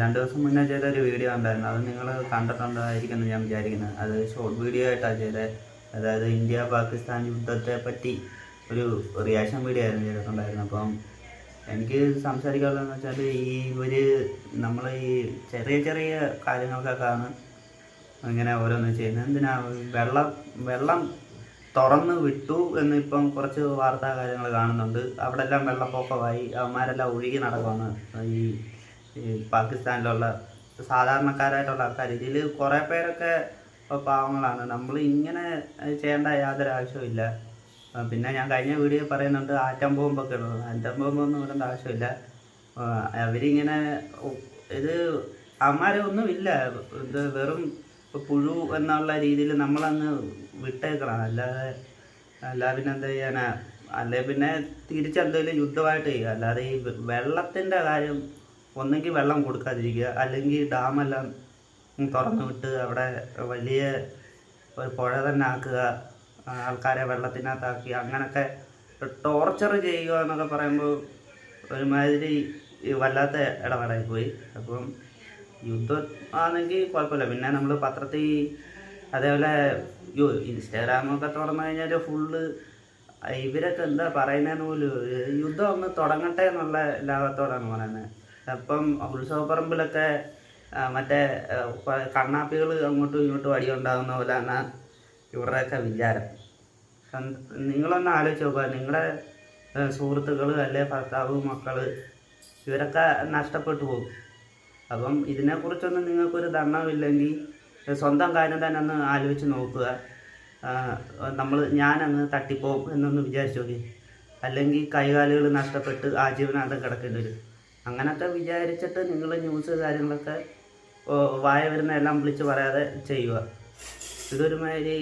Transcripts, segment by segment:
രണ്ട് ദിവസം മുന്നേ ചെയ്ത ഒരു വീഡിയോ ഉണ്ടായിരുന്നു അത് നിങ്ങൾ കണ്ടിട്ടുണ്ടായിരിക്കും എന്ന് ഞാൻ വിചാരിക്കുന്നത് അത് ഷോർട്ട് വീഡിയോ ആയിട്ടാണ് ചെയ്തത് അതായത് ഇന്ത്യ പാകിസ്ഥാൻ യുദ്ധത്തെ പറ്റി ഒരു റിയാക്ഷൻ വീഡിയോ ആയിരുന്നു ചെയ്തിട്ടുണ്ടായിരുന്നത്. അപ്പം എനിക്ക് സംസാരിക്കാനുള്ളതെന്ന് വെച്ചാൽ ഈ ഒരു നമ്മൾ ഈ ചെറിയ ചെറിയ കാര്യങ്ങൾക്കൊക്കെയാണ് ഇങ്ങനെ ഓരോന്ന് ചെയ്യുന്നത്. എന്തിനാ? വെള്ളം വെള്ളം തുറന്ന് വിട്ടു എന്ന് ഇപ്പം കുറച്ച് വാർത്താ കാര്യങ്ങൾ കാണുന്നുണ്ട്. അവിടെ എല്ലാം വെള്ളപ്പൊക്കമായി. അവന്മാരെല്ലാം ഒഴുകി നടക്കുവാണ്. ഈ പാകിസ്ഥാനിലുള്ള സാധാരണക്കാരായിട്ടുള്ള ആൾക്കാർ. ഇതിൽ കുറേ പേരൊക്കെ പാവങ്ങളാണ്. നമ്മൾ ഇങ്ങനെ ചെയ്യേണ്ട യാതൊരു ആവശ്യമില്ല പിന്നെ ഞാൻ കഴിഞ്ഞ വീഡിയോ പറയുന്നുണ്ട് ആറ്റം ബോംബൊക്കെ ഉള്ളത്. ആറ്റം ബോംബൊന്നും ഇടേണ്ട ആവശ്യമില്ല. അവരിങ്ങനെ ഇത് അവന്മാരെ ഒന്നുമില്ല ഇത് വെറും പുഴു എന്നുള്ള രീതിയിൽ നമ്മളങ്ങ് വിട്ടേക്കണം അല്ലാതെ അല്ലാതെ പിന്നെ എന്താ ചെയ്യാനാ? അല്ലെ പിന്നെ തിരിച്ചെന്തെങ്കിലും യുദ്ധമായിട്ട് ചെയ്യുക. അല്ലാതെ ഈ വെള്ളത്തിന്റെ കാര്യം ഒന്നെങ്കിൽ വെള്ളം കൊടുക്കാതിരിക്കുക അല്ലെങ്കിൽ ഡാമെല്ലാം തുറന്നു വിട്ട് അവിടെ വലിയ ഒരു പുഴ തന്നെ ആക്കുക ആൾക്കാരെ വെള്ളത്തിനകത്താക്കി അങ്ങനൊക്കെ ടോർച്ചർ ചെയ്യുക എന്നൊക്കെ പറയുമ്പോൾ ഒരുമാതിരി വല്ലാത്ത ഇടപെടായി പോയി അപ്പം യുദ്ധം ആണെങ്കിൽ കുഴപ്പമില്ല. പിന്നെ നമ്മൾ പത്രത്തിൽ അതേപോലെ യോ ഇൻസ്റ്റാഗ്രാമൊക്കെ തുറന്നു കഴിഞ്ഞാൽ ഫുള്ള് ഇവരൊക്കെ എന്താ പറയുന്നതെന്ന് പോലും യുദ്ധം ഒന്ന് തുടങ്ങട്ടെ എന്നുള്ള ലാഭത്തോടാണ് പറയുന്നത് അപ്പം ഉത്സവപ്പറമ്പിലൊക്കെ പറമ്പിലൊക്കെ മറ്റേ കണ്ണാപ്പികൾ അങ്ങോട്ടും ഇങ്ങോട്ടും അടിയുണ്ടാകുന്ന പോലെയാണ് ഇവരുടെയൊക്കെ വിചാരം. നിങ്ങളൊന്ന് ആലോചിച്ച് നോക്കുക. നിങ്ങളുടെ സുഹൃത്തുക്കൾ അല്ലെ ഭർത്താവ് മക്കൾ ഇവരൊക്കെ നഷ്ടപ്പെട്ടു പോകും. അപ്പം ഇതിനെക്കുറിച്ചൊന്നും നിങ്ങൾക്കൊരു ദണ്ണമില്ലെങ്കിൽ സ്വന്തം കാര്യം തന്നെ ഒന്ന് ആലോചിച്ച് നോക്കുക. നമ്മൾ ഞാനങ്ങ് തട്ടിപ്പോകും എന്നൊന്ന് വിചാരിച്ചു നോക്കി. അല്ലെങ്കിൽ കൈകാലുകൾ നഷ്ടപ്പെട്ട് ആജീവനാന്തം കിടക്കേണ്ടി വരും. അങ്ങനൊക്കെ വിചാരിച്ചിട്ട് നിങ്ങൾ ന്യൂസ് കാര്യങ്ങളൊക്കെ വായ വരുന്ന എല്ലാം വിളിച്ച് പറയാതെ ചെയ്യുക ഇതൊരുമാതിരി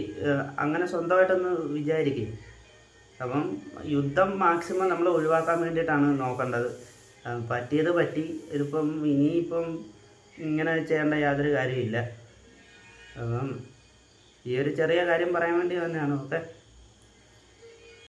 അങ്ങനെ സ്വന്തമായിട്ടൊന്ന് വിചാരിക്കും. അപ്പം യുദ്ധം മാക്സിമം നമ്മൾ ഒഴിവാക്കാൻ വേണ്ടിയിട്ടാണ് നോക്കേണ്ടത്. പറ്റിയത് പറ്റി ഇതിപ്പം ഇനിയിപ്പം ഇങ്ങനെ ചെയ്യേണ്ട യാതൊരു കാര്യമില്ല അപ്പം ഈ ഒരു ചെറിയ കാര്യം പറയാൻ വേണ്ടി തന്നെയാണ് ഓക്കെ?